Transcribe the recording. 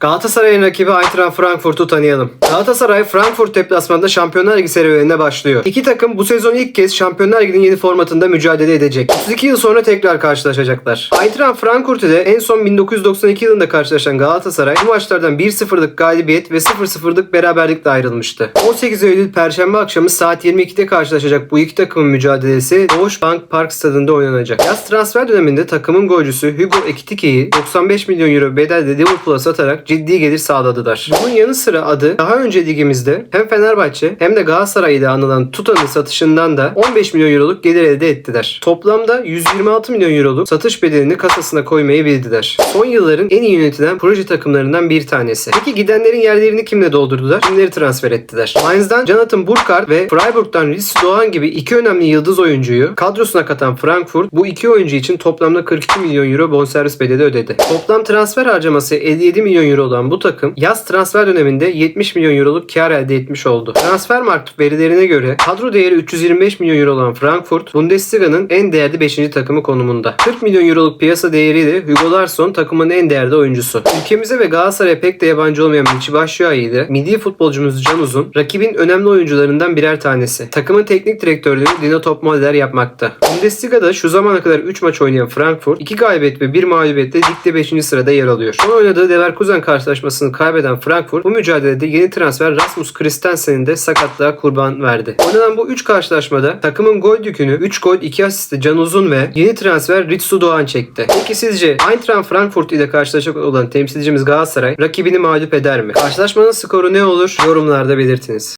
Galatasaray'ın rakibi Eintracht Frankfurt'u tanıyalım. Galatasaray Frankfurt deplasmanında Şampiyonlar Ligi serüvenine başlıyor. İki takım bu sezon ilk kez Şampiyonlar Ligi'nin yeni formatında mücadele edecek. 32 yıl sonra tekrar karşılaşacaklar. Eintracht Frankfurt ile en son 1992 yılında karşılaşan Galatasaray bu maçlardan 1-0'lık galibiyet ve 0-0'lık beraberlikle ayrılmıştı. 18 Eylül Perşembe akşamı saat 22'de karşılaşacak bu iki takımın mücadelesi Doğuş Bank Park stadında oynanacak. Yaz transfer döneminde takımın golcüsü Hugo Ekitike'yi 95 milyon euro bedelle Liverpool'a satarak ciddi gelir sağladılar. Bunun yanı sıra adı daha önce ligimizde hem Fenerbahçe hem de Galatasaray ile anılan Tuta'nın satışından da 15 milyon euroluk gelir elde ettiler. Toplamda 126 milyon euroluk satış bedelini kasasına koymayı bildiler. Son yılların en iyi yönetilen proje takımlarından bir tanesi. Peki gidenlerin yerlerini kimle doldurdular? Kimleri transfer ettiler? Mainz'dan Jonathan Burkhardt ve Freiburg'dan Riss Doğan gibi iki önemli yıldız oyuncuyu kadrosuna katan Frankfurt bu iki oyuncu için toplamda 42 milyon euro bonservis bedeli ödedi. Toplam transfer harcaması 57 milyon euro olan bu takım yaz transfer döneminde 70 milyon euroluk kar elde etmiş oldu. Transfermarkt verilerine göre kadro değeri 325 milyon euro olan Frankfurt Bundesliga'nın en değerli 5. takımı konumunda. 40 milyon euroluk piyasa değeriyle Hugo Larsson takımın en değerli oyuncusu. Ülkemize ve Galatasaray'a pek de yabancı olmayan Michy Batshuayi ile milli futbolcumuz Can Uzun rakibin önemli oyuncularından birer tanesi. Takımın teknik direktörlüğünü Dino Topmoller yapmakta. Bundesliga'da şu zamana kadar 3 maç oynayan Frankfurt 2 galibiyet ve 1 mağlubiyetle ligde 5. sırada yer alıyor. Son oynadığı Leverkusen karşılaşmasını kaybeden Frankfurt bu mücadelede yeni transfer Rasmus Christensen'in de sakatlığa kurban verdi. Oynanan bu 3 karşılaşmada takımın gol yükünü 3 gol 2 asiste Can Uzun ve yeni transfer Ritsu Doğan çekti. Peki sizce Eintracht Frankfurt ile karşılaşacak olan temsilcimiz Galatasaray rakibini mağlup eder mi? Karşılaşmanın skoru ne olur? Yorumlarda belirtiniz.